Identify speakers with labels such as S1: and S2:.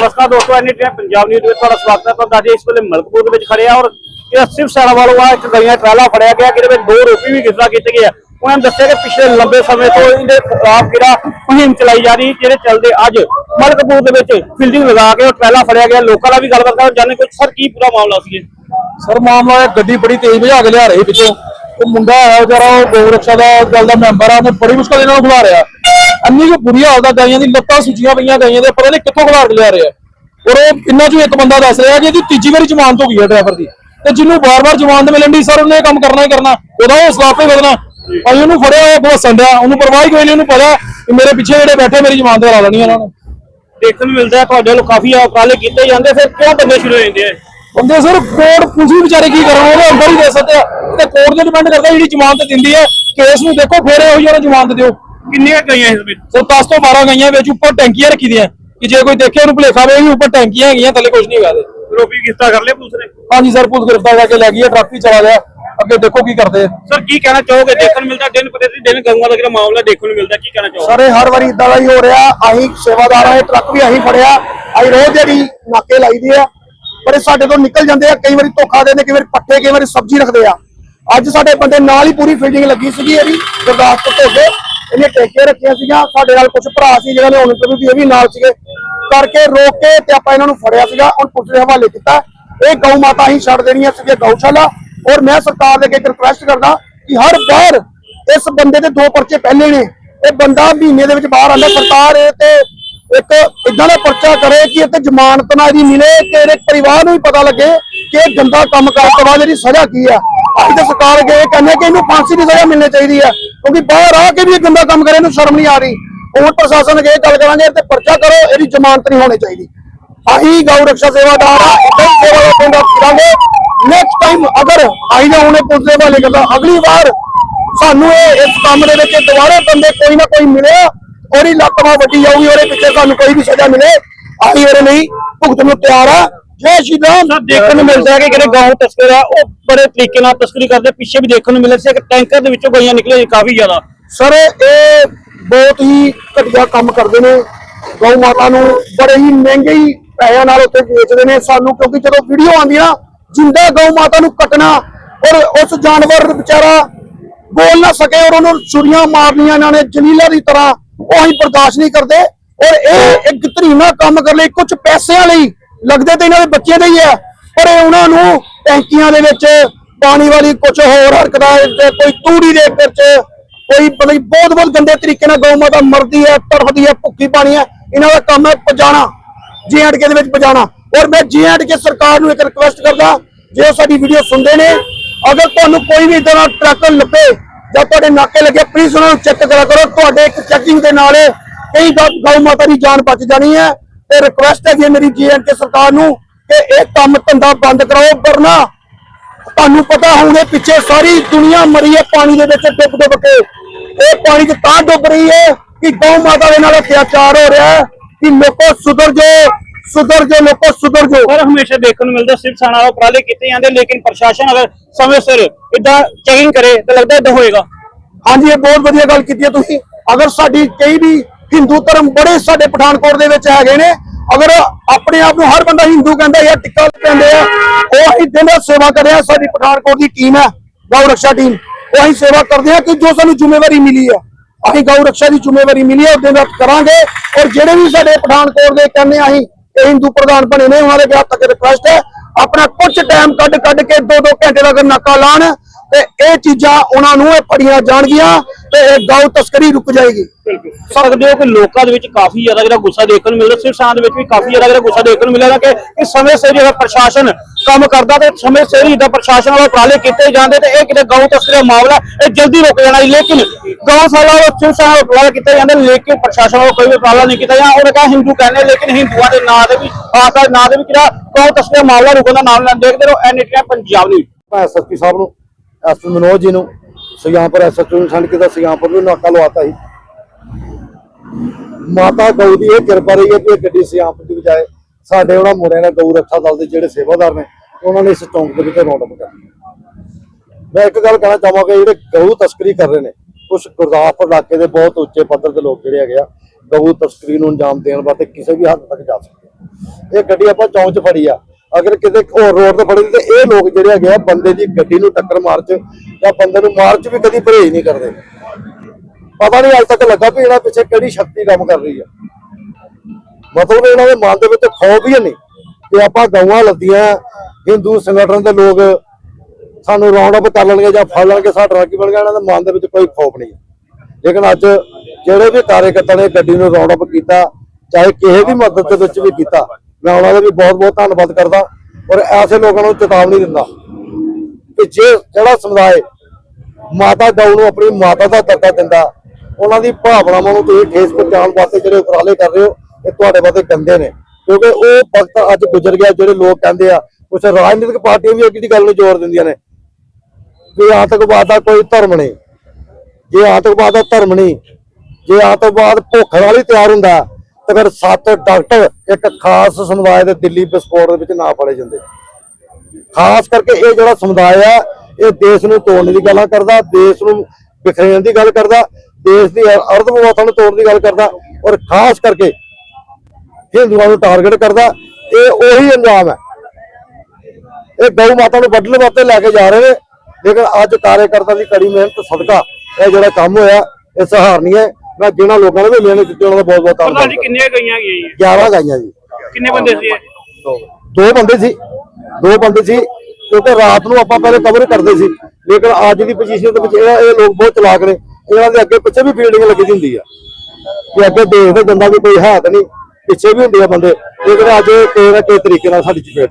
S1: ਨਮਸਕਾਰ ਦੋਸਤੋ any time Punjab news ਵਿੱਚ ਤੁਹਾਡਾ ਸਵਾਗਤ ਹੈ। ਤਾਂ ਅੱਜ ਇਸ ਵੇਲੇ ਮਲਕਪੁਰ ਦੇ ਵਿੱਚ ਖੜੇ ਔਰ ਇਹ ਸਿਵ ਸੈਨਾ ਵੱਲੋਂ ਆ ਇੱਕ ਗਈਆਂ ਟਰਾਲਾ ਫੜਿਆ ਗਿਆ, ਜਿਹਦੇ ਵਿੱਚ ਦੋ ਰੋਪੀ ਵੀ ਗਿਰਫਤਾਰ ਕੀਤੇ ਗਏ ਉਹਨਾਂ ਨੇ ਦੱਸਿਆ ਕਿ ਪਿਛਲੇ ਲੰਬੇ ਸਮੇਂ ਤੋਂ ਇਹਦੇ ਖਿਲਾਫ ਜਿਹੜਾ ਮੁਹਿੰਮ ਚਲਾਈ ਜਾ ਰਹੀ ਜਿਹਦੇ ਚੱਲਦੇ ਅੱਜ ਮਲਕਪੁਰ ਦੇ ਵਿੱਚ ਫੀਲਡਿੰਗ ਲਗਾ ਕੇ ਉਹ ਟਰਾਲਾ ਫੜਿਆ ਗਿਆ। ਲੋਕਾਂ ਨਾਲ ਵੀ ਗੱਲਬਾਤ ਕਰਾਂ ਜਾਣੇ ਕੋਈ ਸਰ, ਕੀ ਪੂਰਾ ਮਾਮਲਾ ਸੀ
S2: ਸਰ, ਮਾਮਲਾ ਇਹ ਗੱਡੀ ਬੜੀ ਤੇਜ਼ ਭਜਾ ਕੇ ਲਿਆ ਰਹੀ ਪਿੱਛੋਂ। ਉਹ ਮੁੰਡਾ ਹੈ ਵਿਚਾਰਾ ਉਹ ਗੋ ਰਕਸ਼ਾ ਦਾ ਦਲ ਦਾ ਮੈਂਬਰ ਆ, ਉਹਨੇ ਬੜੀ ਮੁਸ਼ਕਲ ਇਹਨਾਂ ਨੂੰ ਖਿਲਾ ਰਿਹਾ ਅੰਨੀ ਜੋ ਬੁਰੀ ਹਾਲਤ ਆ ਗਾਈਆਂ ਦੀ ਲੱਤਾਂ ਸੁੱਜੀਆਂ ਪਈਆਂ ਗਾਈਆਂ ਦੇ ਪਤਾ ਨਹੀਂ ਕਿੱਥੋਂ ਕੇ ਲਿਆ ਰਿਹਾ। ਔਰ ਉਹ ਇੰਨਾ ਚੋਂ ਇੱਕ ਬੰਦਾ ਦੱਸ ਰਿਹਾ ਕਿ ਇਹਦੀ ਤੀਜੀ ਵਾਰੀ ਜ਼ਮਾਨਤ ਹੋ ਗਈ ਹੈ ਡਰਾਈਵਰ ਦੀ। ਤੇ ਜਿਹਨੂੰ ਬਾਰ-ਬਾਰ ਜ਼ਮਾਨਤ ਮਿਲਣ ਦੀ ਸਰ ਉਹਨੇ ਕੰਮ ਕਰਨਾ ਹੀ ਕਰਨਾ। ਉਹਦਾ ਹੌਸਲਾ ਆਪੇ ਵਧਣਾ। ਅਸੀਂ ਉਹਨੂੰ ਫੜਿਆ ਹੋਇਆ ਭਵਸਣ ਡਿਆ। ਉਹਨੂੰ ਪਰਵਾਹ ਹੀ ਕੋਈ ਨਹੀਂ ਉਹਨੂੰ ਪਤਾ ਕਿ ਮੇਰੇ ਪਿੱਛੇ ਜਿਹੜੇ ਬੈਠੇ ਮੇਰੀ ਜ਼ਮਾਨਤ ਕਰਾ ਲੈਣੀ ਉਹਨਾਂ ਨੇ।
S1: ਦੇਖਣ ਨੂੰ ਮਿਲਦਾ ਤੁਹਾਡੇ ਵੱਲੋਂ ਕਾਫੀ ਉਪਰਾਲੇ ਕੀਤੇ ਜਾਂਦੇ ਫਿਰ ਕਿਉਂ ਬੰਦੇ ਸ਼ੁਰੂ ਹੋ ਜਾਂਦੇ ਆ?
S2: ਬੰਦੇ ਸਰ ਕੋਰਟ ਪੁਲਿਸ ਵੀ ਵਿਚਾਰੇ ਕੀ ਕਰਨ ਉਹਦੇ ਅੰਦਰ ਹੀ ਦੇ ਸਕਦੇ ਆ। ਤੇ ਕੋਰਟ ਤੇ ਡਿਪੈਂਡ ਕਰਦਾ ਜਿਹੜੀ ਜ਼ਮਾਨਤ ਦਿੰਦੀ ਹੈ ਕੇਸ ਨੂੰ ਦੇਖੋ ਫਿਰ ਇਹੋ ਜਿਹੀ ਜ਼ਮਾਨਤ ਦਿਓ।
S1: ਕਿੰਨੀਆਂ ਗਈਆਂ ਇਸ ਵਿੱਚ?
S2: ਸੋ 10 ਤੋਂ 12 ਗਈਆਂ ਵਿੱਚ ਉੱਪਰ ਟੈਂਕੀਆਂ ਰੱਖੀ ਦੀਆਂ। ਕਿ ਜੇ ਕੋਈ ਦੇਖੇ ਉਹਨੂੰ ਭੁਲੇਖਾ ਵੇ ਵੀ ਉੱਪਰ ਟੈਂਕੀਆਂ ਹੈਗੀਆਂ ਥੱਲੇ ਕੁਝ ਨਹੀਂ ਹੈਗਾ।
S1: ਰੋਪੀ ਗ੍ਰਿਫਤਾਰ ਕਰ ਲਿਆ ਪੁਲਿਸ ਨੇ?
S2: ਹਾਂਜੀ ਸਰ ਪੁਲਿਸ ਗ੍ਰਿਫਤਾਰ ਕਰਕੇ ਲੈ ਗਈ ਹੈ ਟਰੱਕ ਵੀ ਚਲਾ ਲਿਆ। ਅੱਗੇ ਦੇਖੋ ਕੀ ਕਰਦੇ ਆ।
S1: ਸਰ ਕੀ ਕਹਿਣਾ ਚਾਹੋਗੇ? ਦੇਖਣ ਮਿਲਦਾ ਦਿਨ ਪ੍ਰਤੀ ਦਿਨ ਗਊਆਂ ਦਾ ਜਿਹੜਾ ਮਾਮਲਾ ਦੇਖਣ ਨੂੰ ਮਿਲਦਾ ਕੀ ਕਹਿਣਾ ਚਾਹੋਗੇ?
S3: ਸਾਰੇ ਹਰ ਵਾਰੀ ਇਦਾਂ ਦਾ ਹੀ ਹੋ ਰਿਹਾ। ਅਸੀਂ ਸੇਵਾਦਾਰਾਂ ਇਹ ਟਰੱਕ ਵੀ ਅਸੀਂ ਫੜਿਆ। ਅਸੀਂ ਰੋਜ਼ ਜਿਹੜੀ ਨਾਕੇ ਲਾਈਦੀ ਆ। ਪਰ ਇਹ ਸਾਡੇ ਤੋਂ ਨਿਕਲ ਜਾਂਦੇ ਆ ਕਈ ਵਾਰੀ ਧੋਖਾ ਦਿੰਦੇ ਕਈ ਵਾਰੀ ਪੱਠੇ ਕਈ ਵਾਰੀ ਸਬਜ਼ੀ ਰੱਖਦੇ ਆ। ਅੱਜ ਸਾਡੇ ਬੰਦੇ ਨਾਲ ਹੀ ਪੂਰੀ ਫੀਲਡਿੰਗ ਲੱਗੀ ਸੀਗੀ ਇਹਦੀ ਗੁਰਦਾਸਪੁਰ ਤੋਂ ਅੱਗੇ। ਇਹਨੇ ਟੇਕੇ ਰੱਖੀਆਂ ਸੀਗੀਆਂ ਸਾਡੇ ਨਾਲ ਕੁਝ ਭਰਾ ਸੀ ਜਿਹਨਾਂ ਨੇ ਹੁਣ ਇੰਟਰਵਿਊ ਦੀ ਇਹ ਵੀ ਨਾਲ ਸੀਗੇ। ਕਰਕੇ ਰੋਕ ਕੇ ਤੇ ਆਪਾਂ ਇਹਨਾਂ ਨੂੰ ਫੜਿਆ ਸੀਗਾ, ਹੁਣ ਪੁਲਿਸ ਦੇ ਹਵਾਲੇ ਕੀਤਾ। ਇਹ ਗਊ ਮਾਤਾ ਹੀ ਛੱਡ ਦੇਣੀਆਂ ਸੀਗੀਆਂ ਗਊਸ਼ਾਲਾ ਔਰ ਮੈਂ ਸਰਕਾਰ ਦੇ ਅੱਗੇ ਇੱਕ ਰਿਕੁਐਸਟ ਕਰਦਾ ਕਿ ਹਰ ਵਾਰ ਇਸ ਬੰਦੇ ਦੇ ਦੋ ਪਰਚੇ ਪਹਿਲੇ ਨੇ। ਇਹ ਬੰਦਾ ਮਹੀਨੇ ਦੇ ਵਿੱਚ ਬਾਹਰ ਆਉਂਦਾ, ਸਰਕਾਰ ਇਹ ਤੇ ਇੱਕ ਇਦਾਂ ਦਾ ਪਰਚਾ ਕਰੇ ਕਿ ਇੱਥੇ ਜ਼ਮਾਨਤ ਨਾ ਇਹਦੀ ਮਿਲੇ, ਕਿ ਇਹਦੇ ਪਰਿਵਾਰ ਨੂੰ ਵੀ ਪਤਾ ਲੱਗੇ ਕਿ ਇਹ ਗੰਦਾ ਕੰਮ ਕਰਨ ਤੋਂ ਬਾਅਦ ਇਹਦੀ ਸਜ਼ਾ ਕੀ ਆ। ਅਸੀਂ ਤਾਂ ਸਰਕਾਰ ਅੱਗੇ ਇਹ ਕਹਿੰਦੇ ਕਿ ਇਹਨੂੰ ਫਾਂਸੀ ਦੀ ਸਜ਼ਾ ਮਿਲਣੀ ਚਾਹੀਦੀ ਆ। ਕਿਉਂਕਿ ਬਾਹਰ ਆ ਕੇ ਵੀ ਇਹ ਗੰਦਾ ਕੰਮ ਕਰੇ, ਇਹਨੂੰ ਸ਼ਰਮ ਨਹੀਂ ਆ ਰਹੀ। ਹੁਣ ਪ੍ਰਸ਼ਾਸਨ ਅੱਗੇ ਗੱਲ ਕਰਾਂਗੇ ਤੇ ਪਰਚਾ ਕਰੋ, ਇਹਦੀ ਜ਼ਮਾਨਤ ਨਹੀਂ ਹੋਣੀ ਚਾਹੀਦੀ। ਆਹੀ ਗਊ ਰਕਸ਼ਾ ਸੇਵਾਦਾਰ ਆ, ਇਦਾਂ ਹੀ ਸੇਵਾ ਦਾ ਪਿੰਡ ਕਰਾਂਗੇ। ਨੈਕਸਟ ਟਾਈਮ ਅਗਰ ਆਈ ਨਾ ਉਹਨੇ ਪੁਲਿਸ ਦੇ ਵਾਲੇ ਕਰਦਾ, ਅਗਲੀ ਵਾਰ ਸਾਨੂੰ ਇਹ, ਇਸ ਕੰਮ ਦੇ ਵਿੱਚ ਦੁਬਾਰੇ ਬੰਦੇ ਕੋਈ ਨਾ ਕੋਈ ਮਿਲਿਆ ਉਹਦੀ ਲੱਤ ਬਾਂਹ ਵੱਡੀ ਜਾਊਗੀ, ਉਹਦੇ ਪਿੱਛੇ ਸਾਨੂੰ ਕੋਈ ਵੀ ਸਜ਼ਾ ਮਿਲੇ। ਆਹੀ ਉਹਦੇ ਲਈ ਭੁਗਤਣ ਨੂੰ ਤਿਆਰ ਆ। ਜੈ ਸ਼੍ਰੀ ਰਾਮ।
S1: ਸਰ ਦੇਖਣ ਨੂੰ ਮਿਲਦਾ ਹੈ ਕਿ ਜਿਹੜੇ ਗਾਉਂ ਤਸਕਰ ਆ ਉਹ ਬੜੇ ਤਰੀਕੇ ਨਾਲ ਤਸਕਰੀ ਕਰਦੇ ਪਿੱਛੇ ਵੀ ਦੇਖਣ ਨੂੰ ਮਿਲਿਆ ਸੀ ਕਿ ਟੈਂਕਰ ਦੇ ਵਿੱਚੋਂ ਗਈਆਂ ਨਿਕਲੇ ਕਾਫੀ ਜ਼ਿਆਦਾ।
S3: ਸਰ ਇਹ ਬਹੁਤ ਹੀ ਘਟੀਆ ਕੰਮ ਕਰਦੇ ਨੇ। ਗਊ ਮਾਤਾ ਨੂੰ ਬੜੇ ਹੀ ਮਹਿੰਗੇ ਹੀ ਪੈਸਿਆਂ ਨਾਲ ਉੱਥੇ ਵੇਚਦੇ ਨੇ। ਸਾਨੂੰ ਕਿਉਂਕਿ ਜਦੋਂ ਵੀਡੀਓ ਆਉਂਦੀ ਨਾ ਜਿੰਦਾ ਗਊ ਮਾਤਾ ਨੂੰ ਕੱਟਣਾ ਔਰ ਉਸ ਜਾਨਵਰ ਵਿਚਾਰਾ ਬੋਲ ਨਾ ਸਕੇ ਔਰ ਉਹਨੂੰ ਛੁਰੀਆਂ ਮਾਰਨੀਆਂ ਇਹਨਾਂ ਨੇ ਜਲੀਲਾ ਦੀ ਤਰ੍ਹਾਂ ਉਹ ਅਸੀਂ ਬਰਦਾਸ਼ਤ ਨਹੀਂ ਕਰਦੇ। ਔਰ ਇਹ ਇੱਕ ਧਰੀਨਾ ਕੰਮ ਕਰ ਲਈ ਕੁਝ ਪੈਸਿਆਂ ਲਈ ਲੱਗਦੇ ਤਾਂ ਇਹਨਾਂ ਦੇ ਬੱਚਿਆਂ ਦੇ ਹੀ ਹੈ, ਪਰ ਇਹ ਉਹਨਾਂ ਨੂੰ ਟੈਂਕੀਆਂ ਦੇ ਵਿੱਚ ਪਾਣੀ ਵਾਲੀ ਕੁਝ ਹੋਰ ਹਰਕਤਾਂ ਤੇ ਕੋਈ ਤੂੜੀ ਦੇ ਵਿੱਚ ਕੋਈ ਪਤਾ ਬਹੁਤ ਬਹੁਤ ਗੰਦੇ ਤਰੀਕੇ ਨਾਲ ਗਊ ਮਾਤਾ ਮਰਦੀ ਹੈ, ਤੜਫਦੀ ਹੈ, ਭੁੱਖੀ ਪਾਣੀ ਹੈ, ਇਹਨਾਂ ਦਾ ਕੰਮ ਹੈ ਪਜਾਣਾ ਜੀਐਂਡਕੇ ਦੇ ਵਿੱਚ ਪਜਾਣਾ। ਔਰ ਮੈਂ ਜੀਐਂਡਕੇ ਸਰਕਾਰ ਨੂੰ ਇੱਕ ਰਿਕੁਐਸਟ ਕਰਦਾ, ਜੇ ਉਹ ਸਾਡੀ ਵੀਡੀਓ ਸੁਣਦੇ ਨੇ, ਅਗਰ ਤੁਹਾਨੂੰ ਕੋਈ ਵੀ ਇਦਾਂ ਦਾ ਟਰੱਕ ਲੱਭੇ, ਜਾਂ ਤੁਹਾਡੇ ਨਾਕੇ ਲੱਗੇ ਪਲੀਜ਼ ਉਹਨਾਂ ਨੂੰ ਚੈੱਕ ਕਰਾ ਕਰੋ, ਤੁਹਾਡੇ ਇੱਕ ਚੈਕਿੰਗ ਦੇ ਨਾਲ ਕਈ ਗਊ ਗਊ ਮਾਤਾ ਦੀ ਜਾਨ ਬਚ ਜਾਣੀ ਹੈ। ਤੇ ਰਿਕੁਐਸਟ ਹੈ ਮੇਰੀ ਜੀਐਂਡਕੇ ਸਰਕਾਰ ਨੂੰ ਕਿ ਇਹ ਕੰਮ ਧੰਦਾ ਬੰਦ ਕਰਾਓ ਵਰਨਾ ਤੁਹਾਨੂੰ ਪਤਾ ਹੋਊਗਾ ਪਿੱਛੇ ਸਾਰੀ ਦੁਨੀਆ ਮਰੀ ਹੈ ਪਾਣੀ ਦੇ ਵਿੱਚ ਡੁੱਬ ਡੁੱਬ ਕੇ। ਇਹ ਪਾਣੀ 'ਚ ਤਾਂ ਡੁੱਬ ਰਹੀ ਹੈ ਕਿ ਗਊ ਮਾਤਾ ਦੇ ਨਾਲ ਅਤਿਆਚਾਰ ਹੋ ਰਿਹਾ ਹੈ ਕਿ ਲੋਕੋ ਸੁਧਰ ਜੋ ਸੁਧਰ ਜੋ ਲੋਕੋ ਸੁਧਰ ਜੋ।
S1: ਪਰ ਹਮੇਸ਼ਾ ਦੇਖਣ ਨੂੰ ਮਿਲਦਾ ਸਿਰਫ ਸਾਨਾ ਉਪਰਾਲੇ ਕੀਤੇ ਜਾਂਦੇ ਲੇਕਿਨ ਪ੍ਰਸ਼ਾਸਨ ਅਗਰ ਸਮੇਂ ਸਿਰ ਇਦਾਂ ਚੈਕਿੰਗ ਕਰੇ ਤਾਂ ਲੱਗਦਾ ਇਦਾਂ ਹੋਏਗਾ।
S3: ਹਾਂਜੀ ਇਹ ਬਹੁਤ ਵਧੀਆ ਗੱਲ ਕੀਤੀ ਹੈ ਤੁਸੀਂ। ਅਗਰ ਸਾਡੀ ਕਈ ਵੀ ਹਿੰਦੂ ਧਰਮ ਬੜੇ ਸਾਡੇ ਪਠਾਨਕੋਟ ਦੇ ਵਿੱਚ ਹੈਗੇ ਨੇ। ਅਗਰ ਆਪਣੇ ਆਪ ਨੂੰ ਹਰ ਬੰਦਾ ਹਿੰਦੂ ਕਹਿੰਦਾ ਜਾਂ ਟਿੱਕਾ ਕਹਿੰਦੇ ਆ, ਉਹ ਅਸੀਂ ਦਿਨ ਰਾਤ ਸੇਵਾ ਕਰ ਰਹੇ ਸਾਡੀ ਪਠਾਨਕੋਟ ਦੀ ਟੀਮ ਹੈ, ਗਊ ਰਕਸ਼ਾ ਟੀਮ। ਉਹ ਅਸੀਂ ਸੇਵਾ ਕਰਦੇ ਆ ਕਿ ਜੋ ਸਾਨੂੰ ਜ਼ਿੰਮੇਵਾਰੀ ਮਿਲੀ ਹੈ। ਅਸੀਂ ਗਊ ਰਕਸ਼ਾ ਦੀ ਜ਼ਿੰਮੇਵਾਰੀ ਮਿਲੀ ਹੈ, ਉਹ ਦਿਨ ਰਾਤ ਕਰਾਂਗੇ। ਔਰ ਜਿਹੜੇ ਵੀ ਸਾਡੇ ਪਠਾਨਕੋਟ ਦੇ ਕਹਿੰਦੇ ਅਸੀਂ ਇਹ ਹਿੰਦੂ ਪ੍ਰਧਾਨ ਬਣੇ ਨੇ, ਉਹਨਾਂ ਦੇ ਵਿਆਹ ਤੱਕ ਰਿਕੁਐਸਟ ਹੈ, ਆਪਣਾ ਕੁਝ ਟਾਈਮ ਕੱਢ ਕੱਢ ਕੇ ਦੋ ਦੋ ਘੰਟੇ ਦਾ ਅਗਰ ਨਾਕਾ ਲਾਣ ਤੇ ਇਹ ਚੀਜ਼ਾਂ ਉਹਨਾਂ ਨੂੰ ਇਹ ਫੜੀਆਂ ਜਾਣਗੀਆਂ ਤੇ ਇਹ ਗਊ ਤਸਕਰੀ ਰੁਕ ਜਾਏਗੀ।
S1: ਸਕਦੇ ਹੋ ਕਿ ਲੋਕਾਂ ਦੇ ਵਿੱਚ ਕਾਫੀ ਜ਼ਿਆਦਾ ਜਿਹੜਾ ਗੁੱਸਾ ਦੇਖਣ ਨੂੰ ਮਿਲਦਾ ਸਾਨ ਦੇ ਵਿੱਚ ਵੀ ਕਾਫੀ ਜ਼ਿਆਦਾ ਜਿਹੜਾ ਗੁੱਸਾ ਦੇਖਣ ਨੂੰ ਮਿਲੇਗਾ ਕਿ ਕਿ ਸਮੇਂ ਸਿਰ ਜਿਹੜਾ ਪ੍ਰਸ਼ਾਸਨ ਕੰਮ ਕਰਦਾ ਤੇ ਸਮੇਂ ਸਿਰ ਹੀ ਦਾ ਪ੍ਰਸ਼ਾਸਨ ਵੱਲੋਂ ਉਪਰਾਲੇ ਕੀਤੇ ਜਾਂਦੇ ਤੇ ਇਹ ਕਿਤੇ ਗਊ ਤਸਕਰੀ ਦਾ ਮਾਮਲਾ ਇਹ ਜਲਦੀ ਰੁਕ ਜਾਣਾ ਸੀ। ਲੇਕਿਨ ਗਊਸ਼ਾਲਾ ਵੱਲੋਂ ਸਿਰਫ ਸਾਨ ਉਪਰਾਲਾ ਕੀਤਾ ਜਾਂਦੇ ਲੇਕਿਨ ਪ੍ਰਸ਼ਾਸਨ ਵੱਲੋਂ ਕੋਈ ਵੀ ਉਪਰਾਲਾ ਨਹੀਂ ਕੀਤਾ ਜਾਂ ਉਹਨੇ ਕਹਾ ਹਿੰਦੂ ਕਹਿੰਦੇ ਲੇਕਿਨ ਹਿੰਦੂਆਂ ਦੇ ਨਾਂ ਦੇ ਵੀ ਆਕਾ ਨਾਂ ਦੇ ਵੀ ਕਿਹੜਾ ਗਊ ਤਸਕਰੀ ਦਾ ਮਾਮਲਾ ਰੁਕਣ ਦਾ ਨਾਮ ਲੈਣ ਦੇਖਦੇ ਰਹੋ ਐਨਟੀਆ ਪੰਜਾਬ ਨਿਊਜ਼।
S2: ਐਸਐਸਪੀ ਸਾਹਿਬ ਨੂੰ ਐਸਪੀ ਮਨੋਜ ਜੀ ਨੂੰ, ਸਿਆਂਪੁਰ ਐਸਐਚਓ ਨੂੰ ਛੱਡ ਕੇ ਤਾਂ ਸਿਆਂਪੁਰ ਨੂੰ ਨਾਕਾ ਲਵਾਤਾ ਸੀ। ਮਾਤਾ ਗਊ ਦੀ ਇਹ ਕਿਰਪਾ ਰਹੀ ਹੈ ਕਿ ਇਹ ਗੱਡੀ ਸਿਆਂਪੁਰ ਦੀ ਬਜਾਏ ਸਾਡੇ ਉਹਨਾਂ ਮੁੰਡਿਆਂ ਨੇ ਗਊ ਰੱਖਿਆ ਦਲ ਦੇ ਜਿਹੜੇ ਸੇਵਾਦਾਰ ਨੇ, ਉਹਨਾਂ ਨੇ ਇਸ ਚੌਂਕ ਦੇ ਵਿੱਚ ਰੌਣਕ ਪਾਈ ਮੈਂ ਇੱਕ ਗੱਲ ਕਹਿਣਾ ਚਾਹਾਂਗਾ ਜਿਹੜੇ ਗਊ ਤਸਕਰੀ ਕਰ ਰਹੇ ਨੇ ਕੁਝ ਗੁਰਦਾਸਪੁਰ ਇਲਾਕੇ ਦੇ ਬਹੁਤ ਉੱਚੇ ਪੱਧਰ ਦੇ ਲੋਕ ਜਿਹੜੇ ਹੈਗੇ ਆ, ਗਊ ਤਸਕਰੀ ਨੂੰ ਅੰਜਾਮ ਦੇਣ ਵਾਸਤੇ ਕਿਸੇ ਵੀ ਹੱਦ ਤੱਕ ਜਾ ਸਕਦੇ
S4: ਇਹ ਗੱਡੀ ਆਪਾਂ ਚੌਂਕ 'ਚ ਫੜੀ ਆ। ਅਗਰ ਕਿਤੇ ਹੋਰ ਰੋਡ ਤੇ ਫੜੀ ਤੇ ਇਹ ਲੋਕ ਜਿਹੜੇ ਹੈਗੇ ਆ, ਬੰਦੇ ਦੀ ਗੱਡੀ ਨੂੰ ਟੱਕਰ ਮਾਰ ਚ ਜਾਂ ਬੰਦੇ ਨੂੰ ਮਾਰ ਚ ਵੀ ਕਦੀ ਪਰਹੇਜ਼ ਨਹੀਂ ਕਰਦੇ। ਪਤਾ ਨਹੀਂ ਅੱਜ ਤੱਕ ਲੱਗਾ ਵੀ ਇਹਨਾਂ ਪਿੱਛੇ ਕਿਹੜੀ ਸ਼ਕਤੀ ਕੰਮ ਕਰ ਰਹੀ ਆ। ਮਤਲਬ ਇਹਨਾਂ ਦੇ ਮਨ ਦੇ ਵਿੱਚ ਖੌਫ ਹੀ ਨਹੀਂ ਕਿ ਆਪਾਂ ਗਊਆਂ ਲੱਦੀਆਂ ਹਿੰਦੂ ਸੰਗਠਨ ਦੇ ਲੋਕ ਸਾਨੂੰ ਰਾਉਂਡ ਅਪ ਕਰ ਲੈਣਗੇ ਜਾਂ ਫੜ ਲੈਣਗੇ, ਸਾਡਾ ਨਾਲ ਕੀ ਬਣ ਗਿਆ, ਇਹਨਾਂ ਦੇ ਮਨ ਦੇ ਵਿੱਚ ਕੋਈ ਖੌਫ ਨਹੀਂ ਲੇਕਿਨ ਅੱਜ ਜਿਹੜੇ ਵੀ ਕਾਰਜਕਰਤਾ ਨੇ, ਗੱਡੀ ਨੂੰ ਰਾਉਂਡ ਅਪ ਕੀਤਾ, ਚਾਹੇ ਕਿਸੇ ਵੀ ਮਦਦ ਦੇ ਵਿੱਚ ਵੀ ਕੀਤਾ ਮੈਂ ਉਹਨਾਂ ਦਾ ਵੀ ਬਹੁਤ ਬਹੁਤ ਧੰਨਵਾਦ ਕਰਦਾ ਔਰ ਐਸੇ ਲੋਕਾਂ ਨੂੰ ਚੇਤਾਵਨੀ ਦਿੰਦਾ ਕਿ ਜੇ ਜਿਹੜਾ ਸਮੁਦਾਇ ਮਾਤਾ ਗਊ ਨੂੰ ਆਪਣੀ ਮਾਤਾ ਦਾ ਦਰਜਾ ਦਿੰਦਾ, ਉਹਨਾਂ ਦੀ ਭਾਵਨਾਵਾਂ ਨੂੰ ਤੁਸੀਂ ਠੇਸ ਪਹੁੰਚਾਉਣ ਵਾਸਤੇ ਜਿਹੜੇ ਉਪਰਾਲੇ ਕਰ ਰਹੇ ਹੋ, ਇਹ ਤੁਹਾਡੇ ਵਾਸਤੇ ਗੰਦੇ ਨੇ। ਕਿਉਂਕਿ ਉਹ ਵਕਤ ਅੱਜ ਗੁਜ਼ਰ ਗਿਆ, ਜਿਹੜੇ ਲੋਕ ਕਹਿੰਦੇ ਆ ਕੁਝ ਰਾਜਨੀਤਿਕ ਪਾਰਟੀਆਂ ਵੀ ਅੱਗੇ ਦੀ ਗੱਲ ਨੂੰ ਜ਼ੋਰ ਦਿੰਦੀਆਂ ਨੇ। ਕਿ ਆਤੰਕਵਾਦ ਦਾ ਕੋਈ ਧਰਮ ਨਹੀਂ, ਜੇ ਆਤੰਕਵਾਦ ਦਾ ਧਰਮ ਨਹੀਂ, ਜੇ ਆਤੰਕਵਾਦ ਭੁੱਖ ਨਾਲ ਹੀ ਤਿਆਰ ਹੁੰਦਾ ਤਾਂ ਫਿਰ ਸੱਤ ਡਾਕਟਰ ਇੱਕ ਖਾਸ ਸਮੁਦਾਇ ਦੇ ਦਿੱਲੀ ਵਿਸਫੋਟ ਦੇ ਵਿੱਚ ਨਾ ਫੜੇ ਜਾਂਦੇ। ਖਾਸ ਕਰਕੇ ਇਹ ਜਿਹੜਾ ਸਮੁਦਾਇ ਆ, ਇਹ ਦੇਸ਼ ਨੂੰ ਤੋੜਨ ਦੀ ਗੱਲਾਂ ਕਰਦਾ, ਦੇਸ਼ ਨੂੰ ਵਿਖਰੇਣ ਦੀ ਗੱਲ ਕਰਦਾ, ਦੇਸ਼ ਦੀ ਅਰਧ ਵਿਵਸਥਾ ਨੂੰ ਤੋੜਨ ਦੀ ਗੱਲ ਕਰਦਾ ਔਰ ਖਾਸ ਕਰਕੇ ਹਿੰਦੂਆਂ ਨੂੰ ਟਾਰਗੇਟ ਕਰਦਾ, ਇਹ ਉਹੀ ਅੰਜਾਮ ਹੈ। ਇਹ ਗਊ ਮਾਤਾ ਨੂੰ ਵੱਢਣ ਵਾਸਤੇ ਲੈ ਕੇ ਜਾ ਰਹੇ ਨੇ, ਲੇਕਿਨ ਅੱਜ ਕਾਰਜਕਰਤਾ ਦੀ ਕੜੀ ਮਿਹਨਤ, ਸਦਕਾ ਇਹ ਜਿਹੜਾ ਕੰਮ ਹੋਇਆ, ਇਹ ਸਹਾਰਨੀ ਹੈ। ਮੈਂ ਜਿਨ੍ਹਾਂ ਲੋਕਾਂ ਨੇ ਵੀ ਮਿਹਨਤ ਕੀਤੀ ਉਹਨਾਂ ਦਾ ਬਹੁਤ ਬਹੁਤ
S1: ਪ੍ਰਧਾਨ
S4: ਧੰਨਵਾਦ
S1: ਜੀ ਕਿੰਨੀਆਂ ਗਈਆਂ ਗਈਆਂ
S4: 11 ਗਾਈਆਂ ਜੀ।
S1: ਕਿੰਨੇ ਬੰਦੇ ਸੀ ਇਹ?
S4: ਦੋ। ਬੰਦੇ ਸੀ। ਦੋ ਬੰਦੇ ਸੀ ਕਿਉਂਕਿ ਰਾਤ ਨੂੰ ਆਪਾਂ ਪਹਿਲੇ ਕਵਰ ਕਰਦੇ ਸੀ। ਲੇਕਿਨ ਅੱਜ ਦੀ ਪੋਜੀਸ਼ਨ ਦੇ ਵਿੱਚ ਇਹ ਇਹ ਲੋਕ ਬਹੁਤ ਚਲਾਕ ਨੇ। ਇਹਨਾਂ ਦੇ ਅੱਗੇ ਪਿੱਛੇ ਵੀ ਫੀਲਡਿੰਗ ਲੱਗੀ ਦੀ ਹੁੰਦੀ ਆ। ਕਿ ਅੱਗੇ ਦੇਖਦੇ ਜਾਂਦਾ ਵੀ ਕੋਈ ਹੈ ਤਾਂ ਨਹੀਂ ਪਿੱਛੇ ਵੀ ਹੁੰਦੇ ਆ ਬੰਦੇ। ਲੇਕਿਨ ਅੱਜ ਕਿਸੇ ਨਾ ਕਿਸੇ ਤਰੀਕੇ ਨਾਲ ਸਾਡੀ ਚਪੇਟ